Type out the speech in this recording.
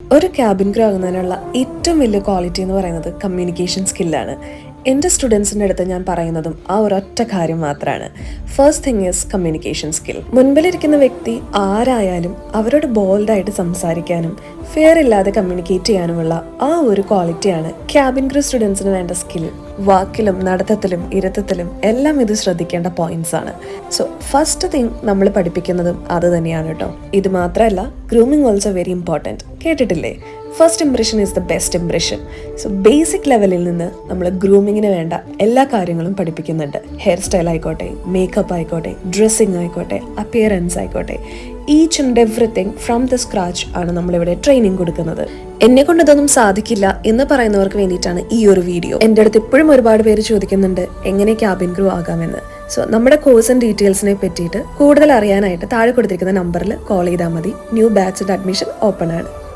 ഒരു cabin crew ആകുന്നതിനുള്ള ഏറ്റവും വലിയ ക്വാളിറ്റി എന്ന് പറയുന്നത് കമ്മ്യൂണിക്കേഷൻ സ്കില്ലാണ് എന്റെ സ്റ്റുഡൻസിന്റെ അടുത്ത് ഞാൻ പറയുന്നതും ആ ഒരൊറ്റ കാര്യം മാത്രമാണ് first thing is communication skill മുൻപിലിരിക്കുന്ന വ്യക്തി ആരായാലും അവരോട് ബോൾഡായിട്ട് സംസാരിക്കാനും ഫെയർ ഇല്ലാതെ കമ്മ്യൂണിക്കേറ്റ് ചെയ്യാനുമുള്ള ആ ഒരു ക്വാളിറ്റിയാണ് ക്യാബിൻ ക്രൂ സ്റ്റുഡൻസിന് വേണ്ട സ്കിൽ വാക്കിലും നടത്തത്തിലും ഇരുത്തത്തിലും എല്ലാം ഇത് ശ്രദ്ധിക്കേണ്ട പോയിന്റ്സ് ആണ്. സോ ഫസ്റ്റ് തിങ് നമ്മൾ പഠിപ്പിക്കുന്നതും അത് തന്നെയാണ് കേട്ടോ. ഇത് മാത്രമല്ല ഗ്രൂമിങ് ഓൾസോ വെരി ഇമ്പോർട്ടന്റ് കേട്ടിട്ടില്ലേ? First impression is the best impression so basic ലെവലിൽ നിന്ന് നമ്മൾ ഗ്രൂമിങ്ങിന് വേണ്ട എല്ലാ കാര്യങ്ങളും പഠിപ്പിക്കുന്നുണ്ട്. ഹെയർ സ്റ്റൈൽ ആയിക്കോട്ടെ മേക്കപ്പ് ആയിക്കോട്ടെ ഡ്രസ്സിങ് ആയിക്കോട്ടെ അപ്പിയറൻസ് ആയിക്കോട്ടെ. Each and everything from the scratch ആണ് നമ്മളിവിടെ ട്രെയിനിങ് കൊടുക്കുന്നത്. എന്നെ കൊണ്ട് ഇതൊന്നും സാധിക്കില്ല എന്ന് പറയുന്നവർക്ക് വേണ്ടിയിട്ടാണ് ഈ ഒരു വീഡിയോ എന്റെ അടുത്ത് ഇപ്പോഴും ഒരുപാട് പേര് ചോദിക്കുന്നുണ്ട് എങ്ങനെ ക്യാബിൻ ക്രൂ ആകാമെന്ന്? സോ നമ്മുടെ കോഴ്സ് ആൻഡ് ഡീറ്റെയിൽസിനെ പറ്റിയിട്ട് കൂടുതൽ അറിയാനായിട്ട് താഴെ കൊടുത്തിരിക്കുന്ന നമ്പറിൽ കോൾ ചെയ്താൽ മതി. ന്യൂ ബാച്ചിന്റെ അഡ്മിഷൻ ഓപ്പൺ ആണ്.